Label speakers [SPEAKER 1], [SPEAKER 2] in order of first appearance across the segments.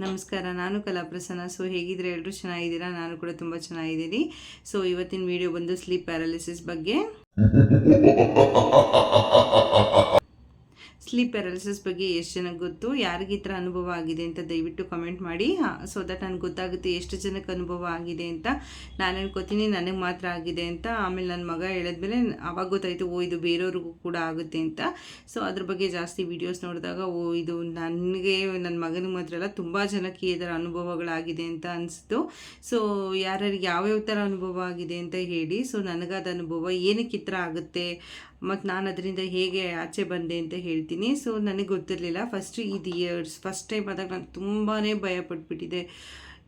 [SPEAKER 1] ನಮಸ್ಕಾರ, ನಾನು ಕಲಾಪ್ರಸನ್ನ ಸೊ ಹೇಗಿದ್ರೆ ಎಲ್ಲರೂ ಚೆನ್ನಾಗಿದ್ದೀರಾ? ನಾನು ಕೂಡ ತುಂಬ ಚೆನ್ನಾಗಿದ್ದೀನಿ. ಸೊ ಇವತ್ತಿನ ವಿಡಿಯೋ ಬಂದು ಸ್ಲೀಪ್ ಪ್ಯಾರಾಲಿಸಿಸ್ ಬಗ್ಗೆ. ಸ್ಲೀಪ್ ಪ್ಯಾರಾಲಿಸಿಸ್ ಬಗ್ಗೆ ಎಷ್ಟು ಜನಕ್ಕೆ ಗೊತ್ತು? ಯಾರಿಗೆ ಈ ಥರ ಅನುಭವ ಆಗಿದೆ ಅಂತ ದಯವಿಟ್ಟು ಕಮೆಂಟ್ ಮಾಡಿ. ಸೊ ದಟ್ ನನಗೆ ಗೊತ್ತಾಗುತ್ತೆ ಎಷ್ಟು ಜನಕ್ಕೆ ಅನುಭವ ಆಗಿದೆ ಅಂತ. ನಾನು ಹೇಳ್ಕೊತೀನಿ, ನನಗೆ ಮಾತ್ರ ಆಗಿದೆ ಅಂತ. ಆಮೇಲೆ ನನ್ನ ಮಗ ಹೇಳಿದ್ಮೇಲೆ ಅವಾಗ ಗೊತ್ತಾಯಿತು, ಓ, ಇದು ಬೇರೆಯವ್ರಿಗೂ ಕೂಡ ಆಗುತ್ತೆ ಅಂತ. ಸೊ ಅದ್ರ ಬಗ್ಗೆ ಜಾಸ್ತಿ ವೀಡಿಯೋಸ್ ನೋಡಿದಾಗ, ಓ, ಇದು ನನಗೆ ನನ್ನ ಮಗನಿಗೆ ಮಾತ್ರ ಅಲ್ಲ, ತುಂಬ ಜನಕ್ಕೆ ಇದರ ಅನುಭವಗಳಾಗಿದೆ ಅಂತ ಅನಿಸ್ತು. ಸೊ ಯಾರ್ಯಾರಿಗೆ ಯಾವ್ಯಾವ ಥರ ಅನುಭವ ಆಗಿದೆ ಅಂತ ಹೇಳಿ. ಸೊ ನನಗಾದ ಅನುಭವ ಏನಕ್ಕೆ ಈ ಥರ ಆಗುತ್ತೆ? ಮತ್ತು ನಾನು ಅದರಿಂದ ಹೇಗೆ ಆಚೆ ಬಂದೆ ಅಂತ ಹೇಳ್ತೀನಿ. ಸೊ ನನಗೆ ಗೊತ್ತಿರಲಿಲ್ಲ. ಫಸ್ಟ್ ಇದು ಇಯರ್ಸ್ ಫಸ್ಟ್ ಟೈಮ್ ಆದಾಗ ನಾನು ತುಂಬಾ ಭಯ ಪಟ್ಬಿಟ್ಟಿದ್ದೆ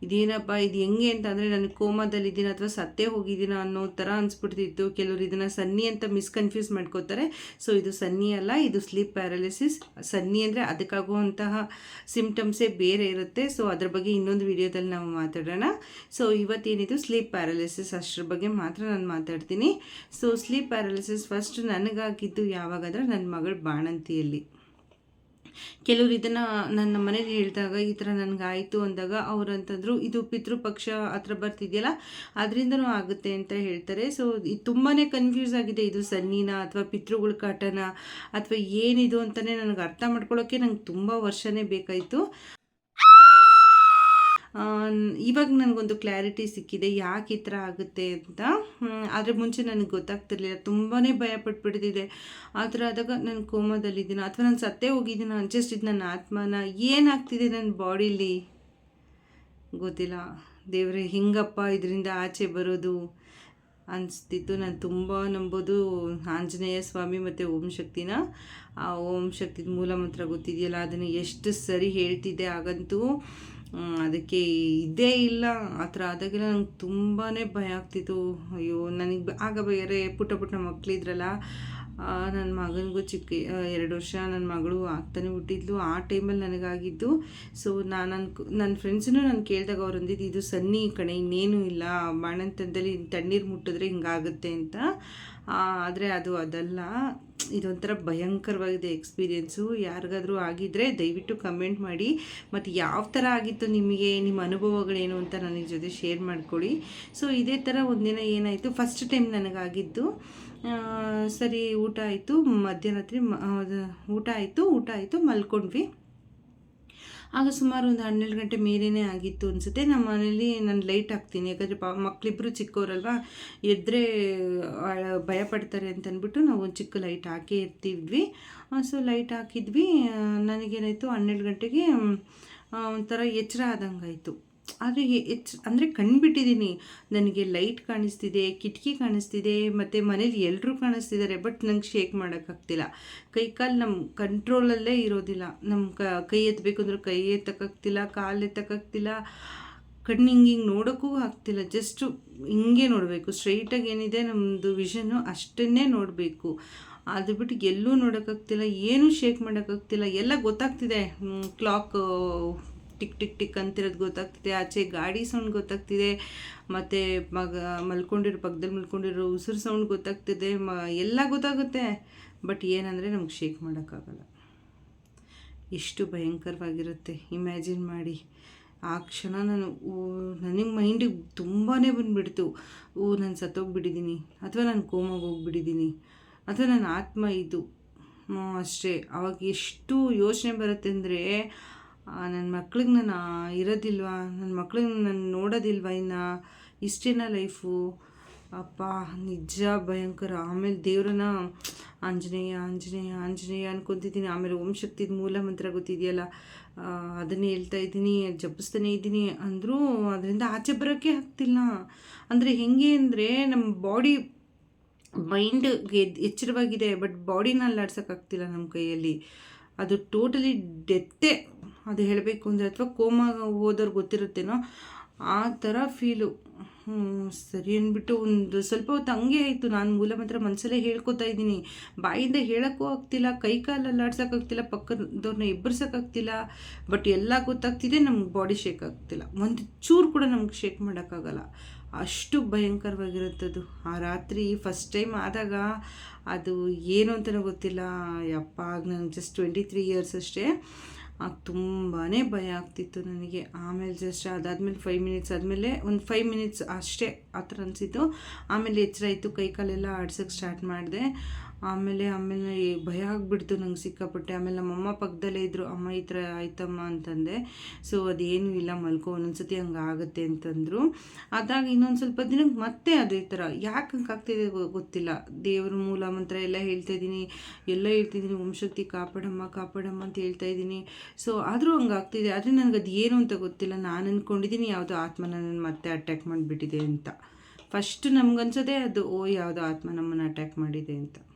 [SPEAKER 1] ಇದೇನಪ್ಪ, ಇದು ಹೆಂಗೆ ಅಂತಂದರೆ ನಾನು ಕೋಮಾದಲ್ಲಿದ್ದೀನಿ ಅಥವಾ ಸತ್ತೇ ಹೋಗಿದ್ದೀನ ಅನ್ನೋ ಥರ ಅನಿಸ್ಬಿಡ್ತಿತ್ತು. ಕೆಲವರು ಇದನ್ನು ಸನ್ನಿ ಅಂತ ಮಿಸ್ಕನ್ಫ್ಯೂಸ್ ಮಾಡ್ಕೋತಾರೆ. ಸೊ ಇದು ಸನ್ನಿ ಅಲ್ಲ, ಇದು ಸ್ಲೀಪ್ ಪ್ಯಾರಾಲಿಸಿಸ್. ಸನ್ನಿ ಅಂದರೆ ಅದಕ್ಕಾಗುವಂತಹ ಸಿಮ್ಟಮ್ಸೇ ಬೇರೆ ಇರುತ್ತೆ. ಸೊ ಅದ್ರ ಬಗ್ಗೆ ಇನ್ನೊಂದು ವಿಡಿಯೋದಲ್ಲಿ ನಾವು ಮಾತಾಡೋಣ. ಸೊ ಇವತ್ತೇನಿದು? ಸ್ಲೀಪ್ ಪ್ಯಾರಾಲಿಸಿಸ್ ಅಷ್ಟರ ಬಗ್ಗೆ ಮಾತ್ರ ನಾನು ಮಾತಾಡ್ತೀನಿ. ಸೊ ಸ್ಲೀಪ್ ಪ್ಯಾರಾಲಿಸಿಸ್ ಫಸ್ಟ್ ನನಗಾಗಿದ್ದು ಯಾವಾಗಾದ್ರೆ ನನ್ನ ಮಗಳ ಬಾಣಂತಿಯಲ್ಲಿ. ಕೆಲವರು ಇದನ್ನು ನನ್ನ ಮನೇಲಿ ಹೇಳಿದಾಗ ಈ ಥರ ನನಗಾಯಿತು ಅಂದಾಗ ಅವ್ರು ಅಂತಂದರು, ಇದು ಪಿತೃಪಕ್ಷ ಹತ್ರ ಬರ್ತಿದೆಯಲ್ಲ ಅದರಿಂದನೂ ಆಗುತ್ತೆ ಅಂತ ಹೇಳ್ತಾರೆ. ಸೊ ಇದು ತುಂಬಾ ಕನ್ಫ್ಯೂಸ್ ಆಗಿದೆ ಇದು ಸನ್ನಿನ ಅಥವಾ ಪಿತೃಗಳ ಕಾಟನ ಅಥವಾ ಏನಿದು ಅಂತಲೇ ನನಗೆ ಅರ್ಥ ಮಾಡ್ಕೊಳ್ಳೋಕ್ಕೆ ನಂಗೆ ತುಂಬ ವರ್ಷನೇ ಬೇಕಾಯಿತು. ಇವಾಗ ನನಗೊಂದು ಕ್ಲಾರಿಟಿ ಸಿಕ್ಕಿದೆ, ಯಾಕೆ ಈ ಥರ ಆಗುತ್ತೆ ಅಂತ. ಆದರೆ ಮುಂಚೆ ನನಗೆ ಗೊತ್ತಾಗ್ತಿರ್ಲಿಲ್ಲ. ತುಂಬಾ ಭಯ ಪಟ್ಬಿಡ್ತಿದೆ ಆ ಥರ ಆದಾಗ ನಾನು ಕೋಮದಲ್ಲಿದ್ದೀನೋ. ಅಥವಾ ನಾನು ಸತ್ತೇ ಹೋಗಿದ್ದೀನ. ಅನ್ಸಿಸ್ತಿದ್ದು ನನ್ನ ಆತ್ಮನ. ಏನಾಗ್ತಿದೆ ನನ್ನ ಬಾಡಿಲಿ ಗೊತ್ತಿಲ್ಲ. ದೇವರೇ, ಹಿಂಗಪ್ಪ ಇದರಿಂದ ಆಚೆ ಬರೋದು ಅನಿಸ್ತಿತ್ತು. ನಾನು ತುಂಬ ನಂಬೋದು ಆಂಜನೇಯ ಸ್ವಾಮಿ ಮತ್ತು ಓಂ ಶಕ್ತಿನ. ಆ ಓಂ ಶಕ್ತಿದ ಮೂಲ ಮಂತ್ರ ಗೊತ್ತಿದೆಯಲ್ಲ? ಅದನ್ನು ಎಷ್ಟು ಸರಿ ಹೇಳ್ತಿದ್ದೆ ಆಗಂತೂ. ಅದಕ್ಕೆ ಇದೇ ಇಲ್ಲ. ಆ ಥರ ಆದಾಗೆಲ್ಲ ನಂಗೆ ತುಂಬಾ ಭಯ ಆಗ್ತಿತ್ತು. ಅಯ್ಯೋ, ನನಗೆ ಆಗ ಬೇರೆ ಪುಟ್ಟ ಪುಟ್ಟ ಮಕ್ಕಳಿದ್ರಲ್ಲ ನನ್ನ ಮಗನಿಗೂ ಚಿಕ್ಕ ಎರಡು ವರ್ಷ ನನ್ನ ಮಗಳು ಆಗ್ತಾನೆ ಹುಟ್ಟಿದ್ಲು. ಆ ಟೈಮಲ್ಲಿ ನನಗಾಗಿದ್ದು, ಸೊ ನಾನು ನನ್ನ ಫ್ರೆಂಡ್ಸನ್ನು ನಾನು ಕೇಳಿದಾಗ ಅವ್ರು ಅಂದಿದ್ದು, ಇದು ಸನ್ನಿ ಕಣೆ, ಇನ್ನೇನು ಇಲ್ಲ. ಬಾಣಂತನದಲ್ಲಿ ತಣ್ಣೀರು ಮುಟ್ಟಿದ್ರೆ ಹಿಂಗಾಗುತ್ತೆ ಅಂತ. ಆದರೆ ಅದು ಅದಲ್ಲ. ಇದೊಂಥರ ಭಯಂಕರವಾಗಿದೆ ಎಕ್ಸ್ಪೀರಿಯೆನ್ಸು. ಯಾರಿಗಾದರೂ ಆಗಿದ್ದರೆ ದಯವಿಟ್ಟು ಕಮೆಂಟ್ ಮಾಡಿ. ಮತ್ತು ಯಾವ ಥರ ಆಗಿತ್ತು ನಿಮಗೆ ನಿಮ್ಮ ಅನುಭವಗಳೇನು ಅಂತ ನನಗೆ ಜೊತೆ ಶೇರ್ ಮಾಡ್ಕೊಳ್ಳಿ ಸೊ ಇದೇ ಥರ ಒಂದಿನ ಏನಾಯಿತು ಫಸ್ಟ್ ಟೈಮ್ ನನಗಾಗಿದ್ದು. ಸರಿ, ಊಟ ಆಯಿತು ಮಧ್ಯರಾತ್ರಿ ಊಟ ಆಯಿತು ಊಟ ಆಯಿತು, ಮಲ್ಕೊಂಡ್ವಿ. ಆಗ ಸುಮಾರು ಒಂದು ಹನ್ನೆರಡು ಗಂಟೆ ಮೇಲೇ ಆಗಿತ್ತು ಅನಿಸುತ್ತೆ. ನಮ್ಮ ಮನೇಲಿ ನಾನು ಲೈಟ್ ಹಾಕ್ತೀನಿ ಯಾಕಂದರೆ ಪ ಮಕ್ಕಳಿಬ್ಬರು ಚಿಕ್ಕವರಲ್ವಾ ಎದ್ದರೆ ಭಯ ಪಡ್ತಾರೆ ಅಂತ ಅಂದ್ಬಿಟ್ಟು ನಾವು ಒಂದು ಚಿಕ್ಕ ಲೈಟ್ ಹಾಕೇ ಇರ್ತಿದ್ವಿ. ಸೊ ಲೈಟ್ ಹಾಕಿದ್ವಿ. ನನಗೇನಾಯಿತು, ಹನ್ನೆರಡು ಗಂಟೆಗೆ ಒಂಥರ ಎಚ್ಚರ ಆದಂಗಾಯಿತು. ಆದರೆ ಎಚ್, ಅಂದರೆ ಕಂಡುಬಿಟ್ಟಿದ್ದೀನಿ ನನಗೆ ಲೈಟ್ ಕಾಣಿಸ್ತಿದೆ, ಕಿಟಕಿ ಕಾಣಿಸ್ತಿದೆ, ಮತ್ತು ಮನೇಲಿ ಎಲ್ಲರೂ ಕಾಣಿಸ್ತಿದ್ದಾರೆ, ಬಟ್ ನಂಗೆ ಶೇಕ್ ಮಾಡೋಕ್ಕಾಗ್ತಿಲ್ಲ. ಕೈ ಕಾಲು ನಮ್ಮ ಕಂಟ್ರೋಲಲ್ಲೇ ಇರೋದಿಲ್ಲ. ನಮ್ಮ ಕೈ ಎತ್ತಬೇಕು ಅಂದ್ರೆ ಕೈ ಎತ್ತಕ್ಕಾಗ್ತಿಲ್ಲ, ಕಾಲು ಎತ್ತಕ್ಕಾಗ್ತಿಲ್ಲ. ಕಣ್ಣು ಹಿಂಗೆ ಹಿಂಗೆ ನೋಡೋಕ್ಕೂ ಆಗ್ತಿಲ್ಲ. ಜಸ್ಟು ಹಿಂಗೆ ನೋಡಬೇಕು. ಸ್ಟ್ರೈಟಾಗಿ ಏನಿದೆ ನಮ್ಮದು ವಿಷನ್ನು ಅಷ್ಟನ್ನೇ ನೋಡಬೇಕು. ಅದು ಬಿಟ್ಟು ಎಲ್ಲೂ ನೋಡೋಕ್ಕಾಗ್ತಿಲ್ಲ, ಏನೂ ಶೇಕ್ ಮಾಡೋಕ್ಕಾಗ್ತಿಲ್ಲ. ಎಲ್ಲ ಗೊತ್ತಾಗ್ತಿದೆ. ಕ್ಲಾಕ್ ಟಿಕ್ ಟಿಕ್ ಟಿಕ್ ಅಂತಿರೋದು ಗೊತ್ತಾಗ್ತಿದೆ. ಆಚೆ ಗಾಡಿ ಸೌಂಡ್ ಗೊತ್ತಾಗ್ತಿದೆ. ಮತ್ತು ಮಗ ಮಲ್ಕೊಂಡಿರೋ ಪಕ್ಕದಲ್ಲಿ ಮಲ್ಕೊಂಡಿರೋ ಉಸಿರು ಸೌಂಡ್ ಗೊತ್ತಾಗ್ತಿದೆ. ಮ, ಎಲ್ಲ ಗೊತ್ತಾಗುತ್ತೆ. ಬಟ್ ಏನಂದರೆ ನಮ್ಗೆ ಶೇಕ್ ಮಾಡೋಕ್ಕಾಗಲ್ಲ. ಎಷ್ಟು ಭಯಂಕರವಾಗಿರುತ್ತೆ. ಇಮ್ಯಾಜಿನ್ ಮಾಡಿ. ಆ ಕ್ಷಣ ನಾನು ನನಗೆ ಮೈಂಡಿಗೆ ತುಂಬಾ ಬಂದುಬಿಡ್ತು. ಓ ನಾನು ಸತ್ತೋಗ್ಬಿಟ್ಟಿದ್ದೀನಿ ಅಥವಾ ನಾನು ಕೋಮಾಗ ಹೋಗ್ಬಿಟ್ಟಿದ್ದೀನಿ ಅಥವಾ ನನ್ನ ಆತ್ಮ ಇದು. ಅಷ್ಟೇ. ಅವಾಗ ಎಷ್ಟು ಯೋಚನೆ ಬರುತ್ತೆ ಅಂದರೆ ನನ್ನ ಮಕ್ಳಿಗೆ ನಾನು ಇರೋದಿಲ್ವಾ? ನನ್ನ ಮಕ್ಳಿಗೆ ನಾನು ನೋಡೋದಿಲ್ವಾ ಇನ್ನು? ಇಷ್ಟೇನ ಲೈಫು? ಅಪ್ಪ, ನಿಜ ಭಯಂಕರ. ಆಮೇಲೆ ದೇವ್ರನ್ನ, ಆಂಜನೇಯ ಆಂಜನೇಯ ಆಂಜನೇಯ ಅನ್ಕೊತಿದ್ದೀನಿ ಆಮೇಲೆ ಓಂ ಶಕ್ತಿದ ಮೂಲ ಮಂತ್ರ ಗೊತ್ತಿದೆಯಲ್ಲ? ಅದನ್ನೇ ಹೇಳ್ತಾ ಇದ್ದೀನಿ, ಜಪಿಸ್ತಾನೇ ಇದ್ದೀನಿ. ಅಂದರೂ ಅದರಿಂದ ಆಚೆ ಬರೋಕ್ಕೆ ಆಗ್ತಿಲ್ಲ. ಅಂದರೆ ಹೆಂಗೆ ಅಂದರೆ ನಮ್ಮ ಬಾಡಿ ಮೈಂಡ್ ಎಚ್ಚರವಾಗಿದೆ, ಬಟ್ ಬಾಡಿನ ಅಲ್ಲಾಡ್ಸೋಕ್ಕಾಗ್ತಿಲ್ಲ ನಮ್ಮ ಕೈಯಲ್ಲಿ. ಅದು ಟೋಟಲಿ ಡೆತ್ತೇ ಅದು ಹೇಳಬೇಕು ಅಂದರೆ ಅಥವಾ ಕೋಮ ಹೋದವ್ರು ಗೊತ್ತಿರುತ್ತೇನೋ, ಆ ಥರ ಫೀಲು ಸರಿ ಅಂದ್ಬಿಟ್ಟು ಒಂದು ಸ್ವಲ್ಪ ಹೊತ್ತು ಹಂಗೆ ಆಯಿತು. ನಾನು ಮೂಲ ಮಾತ್ರ ಮನಸ್ಸಲ್ಲೇ ಹೇಳ್ಕೊತಾ ಇದ್ದೀನಿ. ಬಾಯಿಂದ ಹೇಳೋಕ್ಕೂ ಆಗ್ತಿಲ್ಲ, ಕೈ ಕಾಲಲ್ಲಿ ಆಡ್ಸೋಕ್ಕಾಗ್ತಿಲ್ಲ ಪಕ್ಕದವ್ರನ್ನ ಎಬ್ಬರ್ಸೋಕ್ಕಾಗ್ತಿಲ್ಲ ಬಟ್ ಎಲ್ಲ ಗೊತ್ತಾಗ್ತಿದೆ, ನಮ್ಗೆ ಬಾಡಿ ಶೇಕ್ ಆಗ್ತಿಲ್ಲ. ಒಂದು ಚೂರು ಕೂಡ ನಮ್ಗೆ ಶೇಕ್ ಮಾಡೋಕ್ಕಾಗಲ್ಲ ಅಷ್ಟು ಭಯಂಕರವಾಗಿರುತ್ತದು. ಆ ರಾತ್ರಿ ಫಸ್ಟ್ ಟೈಮ್ ಆದಾಗ ಅದು ಏನು ಅಂತಲೂ ಗೊತ್ತಿಲ್ಲ. ಯಪ್ಪ, ಆಗ ನನಗೆ ಜಸ್ಟ್ ಟ್ವೆಂಟಿ ತ್ರೀ ಇಯರ್ಸ್ ಅಷ್ಟೇ. ಆಗ ತುಂಬಾ ಭಯ ಆಗ್ತಿತ್ತು ನನಗೆ. ಆಮೇಲೆ ಜಸ್ಟ್ ಅದಾದಮೇಲೆ ಫೈವ್ ಮಿನಿಟ್ಸ್ ಆದಮೇಲೆ ಒಂದು ಫೈವ್ ಮಿನಿಟ್ಸ್ ಅಷ್ಟೇ ಆ ಥರ ಅನಿಸಿತ್ತು. ಆಮೇಲೆ ಎಚ್ಚರ ಆಯಿತು. ಕೈ ಕಾಲೆಲ್ಲ ಆಡ್ಸೋಕ್ಕೆ ಸ್ಟಾರ್ಟ್ ಮಾಡಿದೆ. ಆಮೇಲೆ ಆಮೇಲೆ ಭಯ ಆಗಿಬಿಡ್ತು, ನಂಗೆ ಸಿಕ್ಕಾಪಟ್ಟೆ. ಆಮೇಲೆ ನಮ್ಮಮ್ಮ ಪಕ್ಕದಲ್ಲೇ ಇದ್ದರು ಅಮ್ಮ, ಈ ಥರ ಆಯ್ತಮ್ಮ ಅಂತಂದೆ. ಸೊ ಅದೇನೂ ಇಲ್ಲ, ಮಲ್ಕೋ, ಒಂದೊಂದ್ಸತಿ ಹಂಗೆ ಆಗುತ್ತೆ ಅಂತಂದರು. ಅದಾಗ ಇನ್ನೊಂದು ಸ್ವಲ್ಪ ದಿನಕ್ಕೆ ಮತ್ತೆ ಅದೇ ಥರ. ಯಾಕೆ ಹಂಗೆ ಆಗ್ತಿದೆ ಗೊತ್ತಿಲ್ಲ. ದೇವ್ರ ಮೂಲ ಮಂತ್ರ ಎಲ್ಲ ಹೇಳ್ತಾ ಇದ್ದೀನಿ. ಎಲ್ಲ ಹೇಳ್ತಿದ್ದೀನಿ ವಂಶಕ್ತಿ ಕಾಪಾಡಮ್ಮ ಕಾಪಾಡಮ್ಮ ಅಂತ ಹೇಳ್ತಾ ಇದ್ದೀನಿ. ಸೊ ಆದರೂ ಹಂಗೆ ಆಗ್ತಿದೆ. ಆದರೆ ನನಗೆ ಅದು ಏನು ಅಂತ ಗೊತ್ತಿಲ್ಲ. ನಾನು ಅಂದ್ಕೊಂಡಿದ್ದೀನಿ ಯಾವುದೋ ಆತ್ಮ ನನ್ನನ್ನು ಮತ್ತೆ ಅಟ್ಯಾಕ್ ಮಾಡಿಬಿಟ್ಟಿದೆ ಅಂತ. ಫಸ್ಟ್ ನಮ್ಗನ್ಸೋದೇ ಅದು, ಓ, ಯಾವುದೋ ಆತ್ಮ ನಮ್ಮನ್ನು ಅಟ್ಯಾಕ್ ಮಾಡಿದೆ ಅಂತ.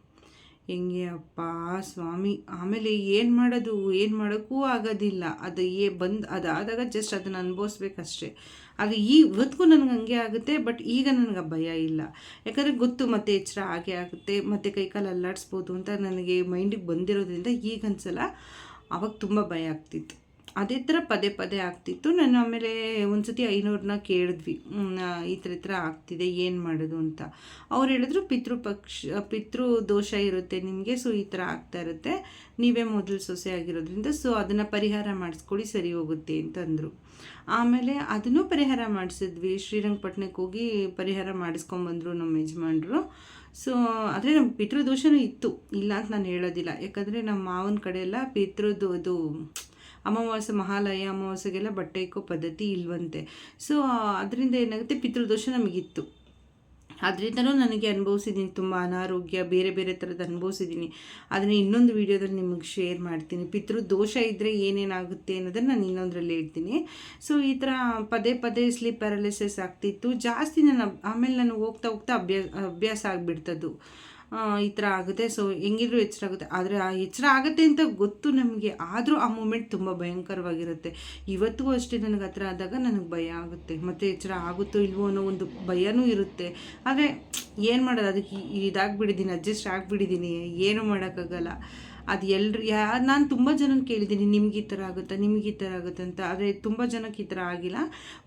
[SPEAKER 1] ಹೆಂಗೆ ಅಪ್ಪ ಸ್ವಾಮಿ, ಆಮೇಲೆ ಏನು ಮಾಡೋದು? ಏನು ಮಾಡೋಕ್ಕೂ ಆಗೋದಿಲ್ಲ. ಅದು ಏ ಬಂದು ಅದಾದಾಗ ಜಸ್ಟ್ ಅದನ್ನು ಅನುಭವಿಸ್ಬೇಕಷ್ಟೇ. ಆಗ ಈ ಇವತ್ತಿಗೂ ನನಗೆ ಹಂಗೆ ಆಗುತ್ತೆ ಬಟ್ ಈಗ ನನಗೆ ಭಯ ಇಲ್ಲ. ಯಾಕಂದರೆ ಗೊತ್ತು ಮತ್ತೆ ಎಚ್ಚರ ಹಾಗೆ ಆಗುತ್ತೆ, ಮತ್ತೆ ಕೈಕಾಲು ಅಲ್ಲಾಡಿಸ್ಬೋದು ಅಂತ ನನಗೆ ಮೈಂಡಿಗೆ ಬಂದಿರೋದ್ರಿಂದ ಈಗ ಅನ್ಸಲ್ಲ ಅವಾಗ ತುಂಬ ಭಯ ಆಗ್ತಿತ್ತು. ಅದೇ ಥರ ಪದೇ ಪದೇ ಆಗ್ತಿತ್ತು. ನಾನು ಆಮೇಲೆ ಒಂದ್ಸತಿ ಐನೂರನ್ನ ಕೇಳಿದ್ವಿ. ಈ ಥರ ಥರ ಆಗ್ತಿದೆ, ಏನು ಮಾಡೋದು ಅಂತ. ಅವ್ರು ಹೇಳಿದ್ರು, ಪಿತೃ ಪಕ್ಷ, ಪಿತೃ ದೋಷ ಇರುತ್ತೆ, ನಿಮಗೆ ಸೊ ಈ ಥರ ಆಗ್ತಾ ಇರುತ್ತೆ. ನೀವೇ ಮೊದಲು ಸೊಸೆ ಆಗಿರೋದ್ರಿಂದ ಸೊ ಅದನ್ನು ಪರಿಹಾರ ಮಾಡಿಸ್ಕೊಳ್ಳಿ, ಸರಿ ಹೋಗುತ್ತೆ ಅಂತಂದರು. ಆಮೇಲೆ ಅದನ್ನು ಪರಿಹಾರ ಮಾಡಿಸಿದ್ವಿ. ಶ್ರೀರಂಗಪಟ್ಟಣಕ್ಕೆ ಹೋಗಿ ಪರಿಹಾರ ಮಾಡಿಸ್ಕೊಂಬಂದರು ನಮ್ಮ ಯಜಮಾನ್ರು. ಸೊ ಆದರೆ ನಮ್ಮ ಪಿತೃದೋಷನೂ ಇತ್ತು. ಇಲ್ಲ ಅಂತ ನಾನು ಹೇಳೋದಿಲ್ಲ. ಯಾಕಂದರೆ ನಮ್ಮ ಮಾವನ ಕಡೆ ಎಲ್ಲ ಪಿತೃದು ಅದು ಅಮಾವಾಸ್ಯೆ, ಮಹಾಲಯ, ಅಮಾವಾಸ್ಯೆಗೆಲ್ಲ ಬಟ್ಟೆ ಇಕ್ಕೋ ಪದ್ಧತಿ ಇಲ್ವಂತೆ. ಸೊ ಅದರಿಂದ ಏನಾಗುತ್ತೆ? ಪಿತೃದೋಷ ನಮಗಿತ್ತು. ಅದರಿಂದನೂ ನನಗೆ ಅನುಭವಿಸಿದ್ದೀನಿ ತುಂಬ ಅನಾರೋಗ್ಯ, ಬೇರೆ ಬೇರೆ ಥರದ ಅನುಭವಿಸಿದ್ದೀನಿ ಅದನ್ನು ಇನ್ನೊಂದು ವೀಡಿಯೋದಲ್ಲಿ ನಿಮಗೆ ಶೇರ್ ಮಾಡ್ತೀನಿ. ಪಿತೃ ದೋಷ ಇದ್ದರೆ ಏನೇನಾಗುತ್ತೆ ಅನ್ನೋದನ್ನು ನಾನು ಇನ್ನೊಂದರಲ್ಲಿ ಹೇಳ್ತೀನಿ. ಸೊ ಈ ಥರ ಪದೇ ಪದೇ ಸ್ಲೀಪ್ ಪ್ಯಾರಾಲಿಸಿಸ್ ಆಗ್ತಿತ್ತು. ಜಾಸ್ತಿ ನಾನು, ಆಮೇಲೆ ನಾನು ಹೋಗ್ತಾ ಹೋಗ್ತಾ ಅಭ್ಯಾಸ ಅಭ್ಯಾಸ ಆಗಿಬಿಡ್ತದ್ದು. ಈ ಥರ ಆಗುತ್ತೆ. ಸೊ ಹೆಂಗಿದ್ರು ಎಚ್ಚರ ಆಗುತ್ತೆ. ಆದರೆ ಆ ಎಚ್ಚರ ಆಗುತ್ತೆ ಅಂತ ಗೊತ್ತು ನಮಗೆ. ಆದರೂ ಆ ಮೂಮೆಂಟ್ ತುಂಬ ಭಯಂಕರವಾಗಿರುತ್ತೆ. ಇವತ್ತಿಗೂ ಅಷ್ಟೇ ನನಗೆ ಹತ್ರ ಆದಾಗ ನನಗೆ ಭಯ ಆಗುತ್ತೆ. ಮತ್ತು ಎಚ್ಚರ ಆಗುತ್ತೋ ಇಲ್ವೋ ಅನ್ನೋ ಒಂದು ಭಯನೂ ಇರುತ್ತೆ. ಆದರೆ ಏನು ಮಾಡೋದು? ಅದಕ್ಕೆ ಇದಾಗಿಬಿಡಿದ್ದೀನಿ ಅಡ್ಜಸ್ಟ್ ಆಗಿಬಿಟ್ಟಿದ್ದೀನಿ ಏನೂ ಮಾಡೋಕ್ಕಾಗಲ್ಲ. ಅದು ಎಲ್ರು, ಯಾ, ನಾನು ತುಂಬ ಜನನ ಕೇಳಿದ್ದೀನಿ, ನಿಮ್ಗೆ ಈ ಥರ ಆಗುತ್ತಾ, ನಿಮ್ಗೆ ಈ ಥರ ಆಗುತ್ತೆ ಅಂತ ಆದರೆ ತುಂಬ ಜನಕ್ಕೆ ಈ ಥರ ಆಗಿಲ್ಲ.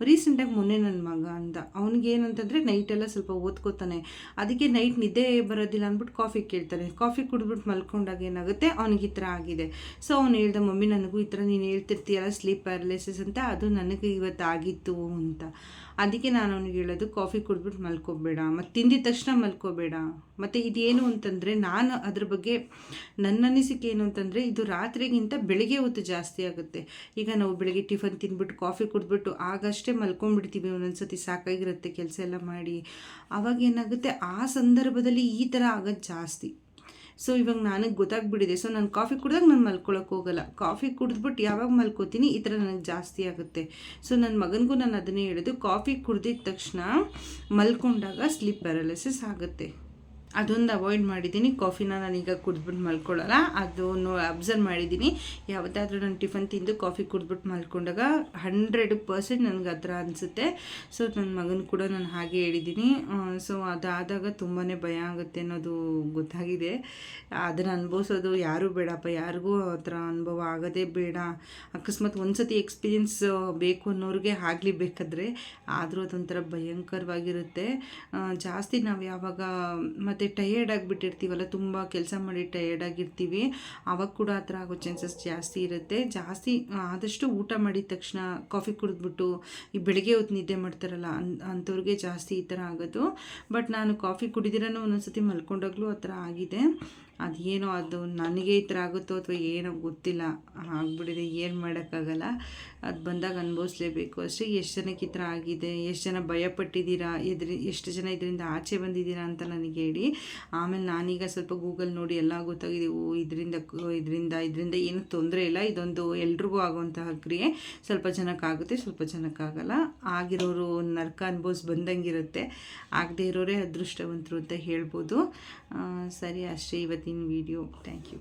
[SPEAKER 1] ರೀಸೆಂಟಾಗಿ ಮೊನ್ನೆ ನನ್ನ ಮಗ ಅಂದ. ಅವ್ನಿಗೆ ಏನಂತಂದರೆ ನೈಟೆಲ್ಲ ಸ್ವಲ್ಪ ಓದ್ಕೋತಾನೆ. ಅದಕ್ಕೆ ನೈಟ್ ನಿದ್ದೆ ಬರೋದಿಲ್ಲ ಅಂದ್ಬಿಟ್ಟು ಕಾಫಿ ಕೇಳ್ತಾನೆ. ಕಾಫಿ ಕುಡಿದ್ಬಿಟ್ಟು ಮಲ್ಕೊಂಡಾಗ ಏನಾಗುತ್ತೆ? ಅವ್ನಿಗೆ ಈ ಥರ ಆಗಿದೆ. ಸೊ ಅವ್ನು ಹೇಳ್ದ, ಮಮ್ಮಿ, ನನಗೂ ಈ ಥರ ನೀನು ಹೇಳ್ತಿರ್ತೀಯಲ್ಲ ಸ್ಲೀಪ್ ಅಂತ. ಅದು ನನಗೆ ಇವತ್ತು ಆಗಿತ್ತು ಅಂತ. ಅದಕ್ಕೆ ನಾನು ಅವ್ನಿಗೆ ಹೇಳೋದು, ಕಾಫಿ ಕುಡಿದ್ಬಿಟ್ಟು ಮಲ್ಕೋಬೇಡ, ಮತ್ತು ತಿಂದಿದ ತಕ್ಷಣ ಮಲ್ಕೋಬೇಡ. ಮತ್ತು ಇದೇನು ಅಂತಂದರೆ, ನಾನು ಅದ್ರ ಬಗ್ಗೆ ನನ್ನ ಅನಿಸಿಕೆ ಏನು ಅಂತಂದರೆ, ಇದು ರಾತ್ರಿಗಿಂತ ಬೆಳಗ್ಗೆ ಹೊತ್ತು ಜಾಸ್ತಿ ಆಗುತ್ತೆ. ಈಗ ನಾವು ಬೆಳಗ್ಗೆ ಟಿಫನ್ ತಿಂದ್ಬಿಟ್ಟು, ಕಾಫಿ ಕುಡಿದ್ಬಿಟ್ಟು ಆಗಷ್ಟೇ ಮಲ್ಕೊಂಡ್ಬಿಡ್ತೀವಿ ಒಂದೊಂದು ಸತಿ ಸಾಕಾಗಿರುತ್ತೆ, ಕೆಲಸ ಎಲ್ಲ ಮಾಡಿ. ಅವಾಗ ಏನಾಗುತ್ತೆ, ಆ ಸಂದರ್ಭದಲ್ಲಿ ಈ ಥರ ಆಗೋದು ಜಾಸ್ತಿ. ಸೊ ಇವಾಗ ನನಗೆ ಗೊತ್ತಾಗ್ಬಿಟ್ಟಿದೆ. ಸೊ ನಾನು ಕಾಫಿ ಕುಡಿದಾಗ ನಾನು ಮಲ್ಕೊಳಕ್ಕೆ ಹೋಗಲ್ಲ. ಕಾಫಿ ಕುಡಿದ್ಬಿಟ್ಟು ಯಾವಾಗ ಮಲ್ಕೋತೀನಿ, ಈ ಥರ ನನಗೆ ಜಾಸ್ತಿ ಆಗುತ್ತೆ. ಸೊ ನನ್ನ ಮಗನಿಗೂ ನಾನು ಅದನ್ನೇ ಹೇಳೋದು ಕಾಫಿ ಕುಡ್ದಿದ ತಕ್ಷಣ ಮಲ್ಕೊಂಡಾಗ ಸ್ಲೀಪ್ ಪ್ಯಾರಾಲಿಸಿಸ್ ಆಗುತ್ತೆ. ಅದೊಂದು ಅವಾಯ್ಡ್ ಮಾಡಿದ್ದೀನಿ. ಕಾಫಿನ ನಾನೀಗ ಕುಡಿದ್ಬಿಟ್ಟು ಮಲ್ಕೊಳ್ಳಲ್ಲ. ಅದನ್ನು ಅಬ್ಸರ್ವ್ ಮಾಡಿದ್ದೀನಿ. ಯಾವುದಾದ್ರೂ ನಾನು ಟಿಫನ್ ತಿಂದು ಕಾಫಿ ಕುಡಿದ್ಬಿಟ್ಟು ಮಲ್ಕೊಂಡಾಗ ಹಂಡ್ರೆಡ್ ಪರ್ಸೆಂಟ್ ನನಗೆ ಹತ್ರ ಅನಿಸುತ್ತೆ. ಸೊ ನನ್ನ ಮಗನ ಕೂಡ ನಾನು ಹಾಗೆ ಹೇಳಿದ್ದೀನಿ. ಸೊ ಅದಾದಾಗ ತುಂಬಾ ಭಯ ಆಗುತ್ತೆ ಅನ್ನೋದು ಗೊತ್ತಾಗಿದೆ. ಅದನ್ನು ಅನುಭವಿಸೋದು ಯಾರೂ ಬೇಡಪ್ಪ. ಯಾರಿಗೂ ಆ ಥರ ಅನುಭವ ಆಗೋದೇ ಬೇಡ. ಅಕಸ್ಮಾತ್ ಒಂದ್ಸತಿ ಎಕ್ಸ್ಪೀರಿಯನ್ಸ್ ಬೇಕು ಅನ್ನೋರಿಗೆ ಆಗಲಿ ಬೇಕಾದರೆ. ಆದರೂ ಅದೊಂಥರ ಭಯಂಕರವಾಗಿರುತ್ತೆ. ಜಾಸ್ತಿ ನಾವು ಯಾವಾಗ, ಮತ್ತು ಟಯರ್ಡ್ ಆಗಿಬಿಟ್ಟಿರ್ತೀವಲ್ಲ, ತುಂಬ ಕೆಲಸ ಮಾಡಿ ಟಯರ್ಡ್ ಆಗಿರ್ತೀವಿ. ಆವಾಗ ಕೂಡ ಆ ಥರ ಆಗೋ ಚಾನ್ಸಸ್ ಜಾಸ್ತಿ ಇರುತ್ತೆ. ಜಾಸ್ತಿ ಆದಷ್ಟು ಊಟ ಮಾಡಿದ ತಕ್ಷಣ ಕಾಫಿ ಕುಡಿದ್ಬಿಟ್ಟು ಈ ಬೆಳಗ್ಗೆ ಹೊತ್ತು ನಿದ್ದೆ ಮಾಡ್ತಾರಲ್ಲ, ಅನ್, ಅಂಥವ್ರಿಗೆ ಜಾಸ್ತಿ ಈ ಥರ ಆಗೋದು. ಬಟ್ ನಾನು ಕಾಫಿ ಕುಡಿದಿರೋ ಒಂದೊಂದ್ಸತಿ ಮಲ್ಕೊಂಡಾಗಲೂ ಆ ಥರ ಆಗಿದೆ. ಅದೇನೋ ಅದು ನನಗೆ ಈ ಥರ ಆಗುತ್ತೋ ಅಥವಾ ಏನೋ ಗೊತ್ತಿಲ್ಲ, ಆಗ್ಬಿಟ್ಟಿದೆ, ಏನು ಮಾಡೋಕ್ಕಾಗಲ್ಲ. ಅದು ಬಂದಾಗ ಅನುಭವಿಸ್ಲೇಬೇಕು. ಅಷ್ಟೇ, ಎಷ್ಟು ಜನಕ್ಕೆ ಈ ಥರ ಆಗಿದೆ, ಎಷ್ಟು ಜನ ಭಯಪಟ್ಟಿದ್ದೀರಾ, ಎದ್ರಿ, ಎಷ್ಟು ಜನ ಇದರಿಂದ ಆಚೆ ಬಂದಿದ್ದೀರಾ ಅಂತ ನನಗೆ ಹೇಳಿ. ಆಮೇಲೆ ನಾನೀಗ ಸ್ವಲ್ಪ ಗೂಗಲ್ ನೋಡಿ ಎಲ್ಲ ಗೊತ್ತಾಗಿದೆ. ಓ, ಇದರಿಂದ ಇದರಿಂದ ಇದರಿಂದ ಏನು ತೊಂದರೆ ಇಲ್ಲ. ಇದೊಂದು ಎಲ್ರಿಗೂ ಆಗುವಂತಹ ಕ್ರಿಯೆ. ಸ್ವಲ್ಪ ಜನಕ್ಕಾಗುತ್ತೆ, ಸ್ವಲ್ಪ ಜನಕ್ಕಾಗಲ್ಲ. ಆಗಿರೋರು ನರ್ಕ ಅನುಭವಿಸ್ ಬಂದಂಗಿರುತ್ತೆ. ಆಗದೆ ಇರೋರೇ ಅದೃಷ್ಟವಂತರು ಅಂತ ಹೇಳ್ಬೋದು. ಸರಿ, ಅಷ್ಟೇ. ಇವತ್ತಿನ ವಿಡಿಯೋ ಥ್ಯಾಂಕ್ ಯು